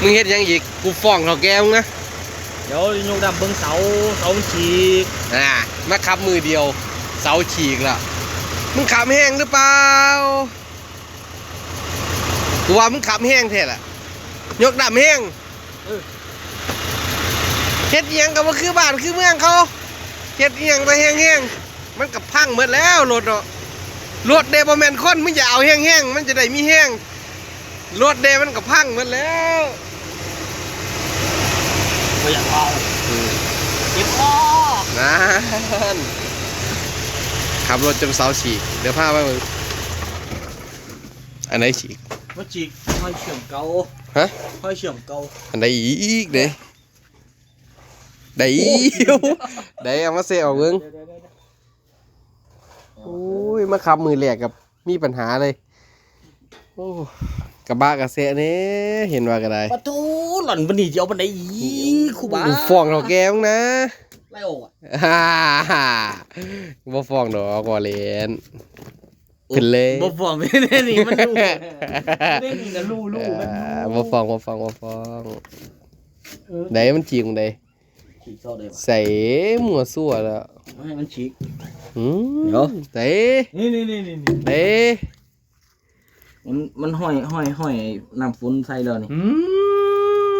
มึงเฮ็ดหยังอีกกูฟ้องเฒ่าแกมึงนะเดี๋ยวยกดำเบิ้งเสาเสามันฉีกอ่ามาขับมือเดียว เสาฉีกละมึงขับแห้งหรือเปล่ากูว่ามึงขับแห้งแท้ล่ะยกดำแห้งเฮ็ดอิหยังก็บ่คือบ้านคือเมืองเขาเฮ็ดอิหยังแต่แห้งๆมันก็พังหมดแล้วรถเนาะรถเดบ่แม่นคนมึงอย่าเอาแห้งๆมันจะได้มีแห้งรถเดมันก็พังหมดแล้ว ไม่อยากเอาเจ็บคอนั่นขับรถจนเสาฉีกเดี๋ยวพาไปมึงอันไหนฉีกมันฉีกห้อยเชื่อมเก่าฮะห้อยเชื่อมเก่าอันไหนอีกเด้ได้อีกได้เอามาเสียเอาเบิ้งโอ้ยมาขับมือแหลกกับมีปัญหาเลย โอ้กระบะกระเสะเนี้เห็นว่าก็ได้ปะทูหล่อนบันนี่จะเอาบันไดอีกครูบากูฟ้องเราแกมึงนะไล่ออกอะฮ่าฮ่าบ่ฟ้องดอกว่าเล่นขึ้นเลยบ่ฟ้องไม่ได้นี่มันลูกไม่ได้นี่นะลูกลูกมันอ่าบ่ฟ้องบ่ฟ้องบ่ฟ้องไดมันจริงไดฉีกเสาได้ปะใส่หมัวซั่วแล้วไม่ให้มันฉีกหืมเดี๋ยวใส่นี่นี่นี่นี่นี่เด้ มันมันห้อยห้อยห้อยน้ำฝนใส่แล้วนี่หื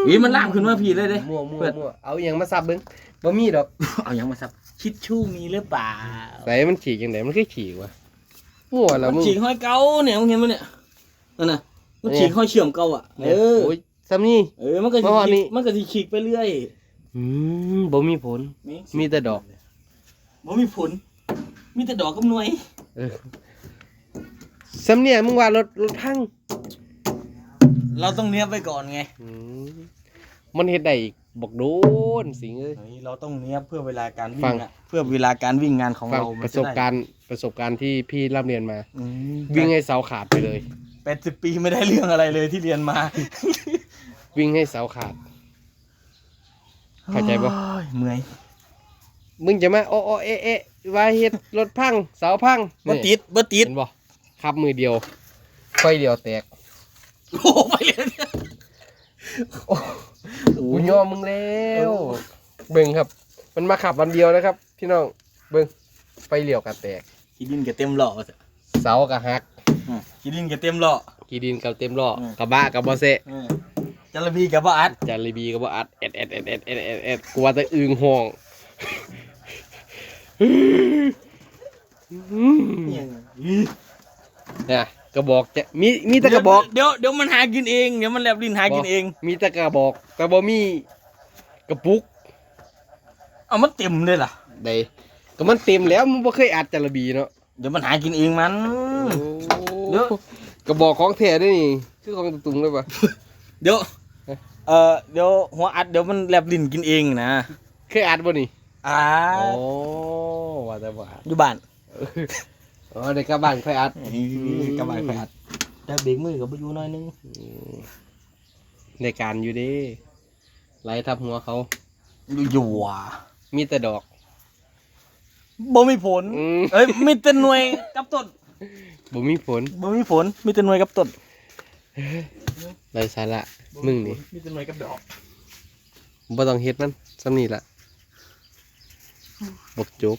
อีมันลามขึ้นมาพี่เลยเด้ มั่วมั่วเปิด มั่วเอาอหยังมาซับเบิ่งบ่มีดอกเอายังมาซับชิดชู่มีหรือเปล่าใส่มันฉีกจังไดมันคือฉีกวะมั่วแล้วมันมึง ฉีกห้อยเก่าเนี่ยมึงเห็นมั้ยเนี่ยนั่นน่ะมันฉีกห้อยเชื่อมเก่าอะเออโอ้ยซ้ำนี่ เออมันก็สิเมื่อวานนี้ฉีกมันก็สิฉีกไปเรื่อยอืมบ่มีผลมีแต่ดอก บ่มีผล มีแต่ดอกกับหน่วยเออ ซ้ำเนี่ยมึงว่ารถรถพังเราต้องเนียบไว้ก่อนไงอืมมันเฮ็ดได้อีกบอกโดนสิงเอ้ย เฮ้ยเราต้องเนียบเพื่อเวลาการฟัวิ่งง อะเพื่อเวลาการวิ่งงานของฟังเราประสบการณ์ประสบการณ์ที่พี่ร่ำเรียนมาอืมวิ่งให้เสาขาดไปเลย แปดสิบปีไม่ได้เรื่องอะไรเลยที่เรียนมาวิ่งให้เสาขาด เข้าใจปะ โอ้ยเมื่อยมึงจะมาโอ้โอเอะเอะว่าเฮ็ดรถพังเสาพังบ่ติดบ่ติดเห็นบ่ ขับมือเดียวไฟเดียวแตกโอ้ไปเลยเนี่ยโอ้โหกูยอมมึงแล้วเบิ่งครับ มันมาขับวันเดียวนะครับ พี่น้องเบิ่งไฟเลี้ยวก็แตกขี้ดินก็เต็มหล่อเสาก็หักอืมขี้ดินก็เต็มหล่อกีดินก็เต็มล้ออืมกระบะก็บ่เซะเออจระบีกับบ่อัดจารีบีก็บ่อัดเอ็ดเอ็ดเอ็ดเอ็ดเอ็ดเอ็ดเอ็ดกูว่าแต่อึงห้อง เนี่ยกระบอกจะมีมีแต่กระบอกเดี๋ยวเดี๋ยวมันหากินเองเดี๋ยวมันแลบลิ้นหากินเอง มีแต่กระบอกแต่บ่มีกระปุกเอามันเต็มเลยล่ะใดก็มันเต็มแล้วมันบ่เคยอัดจาระบีเนาะเดี๋ยวมันหากินเองมันเดี๋ยวกระบอกของแท้ด้วยนี่คือของตุงเลยปะเดี๋ยวเออเดี๋ยวหัวอัดเดี๋ยวมันแลบลิ้นกินเองนะเคยอัดบ่นี่อ่าโอ้ว่าแต่ว่าอัดอยู่บ้าน อ๋อเด็กกลับบ้านค่อยอัดกำลังไปอัดแต่เบรกมือกับอยู่หน้อยนึงในการอยู่เด้ไล่ทับหัวเขาอยู่ว่ะมีแต่ดอกบ่มีผลอืมเอ้ยมีแต่หน่วยกับต้นบ่มีผลบ่มีผลมีแต่หน่วยกับต้นไร้สาระมึงนี่มีแต่หน่วยกับดอกบ่ต้องเฮ็ดมันซ้ำนี่ล่ะบกจบ